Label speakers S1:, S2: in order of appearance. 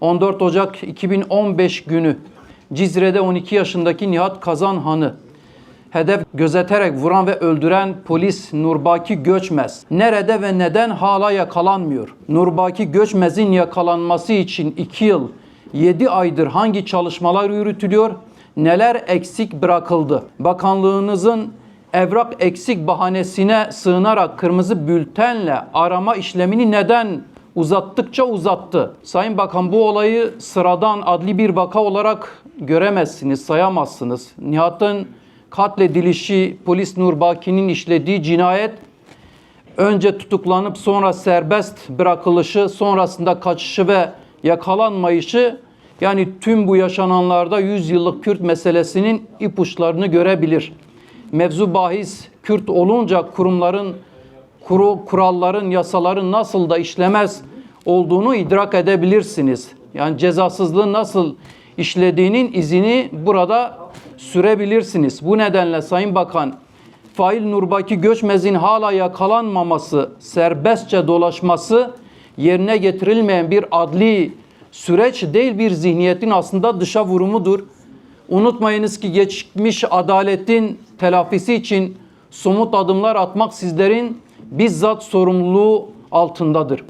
S1: 14 Ocak 2015 günü Cizre'de 12 yaşındaki Nihat Kazanhan'ı hedef gözeterek vuran ve öldüren polis Nurbaki Göçmez nerede ve neden hala yakalanmıyor? Nurbaki Göçmez'in yakalanması için 2 yıl 7 aydır hangi çalışmalar yürütülüyor? Neler eksik bırakıldı? Bakanlığınızın evrak eksik bahanesine sığınarak kırmızı bültenle arama işlemini neden uzattıkça uzattı? Sayın Bakan bu olayı sıradan adli bir vaka olarak göremezsiniz, sayamazsınız. Nihat'ın katledilişi, polis Nurbaki'nin işlediği cinayet önce tutuklanıp sonra serbest bırakılışı, sonrasında kaçışı ve yakalanmayışı yani tüm bu yaşananlarda 100 yıllık Kürt meselesinin ipuçlarını görebilir. Mevzu bahis Kürt olunca kurumların, kuru, kuralların, yasaların nasıl da işlemez olduğunu idrak edebilirsiniz. Yani cezasızlığın nasıl işlediğinin izini burada sürebilirsiniz. Bu nedenle Sayın Bakan fail Nurbaki Göçmez'in hala yakalanmaması, serbestçe dolaşması yerine getirilmeyen bir adli süreç değil bir zihniyetin aslında dışa vurumudur. Unutmayınız ki geçmiş adaletin telafisi için somut adımlar atmak sizlerin bizzat sorumluluğu altındadır.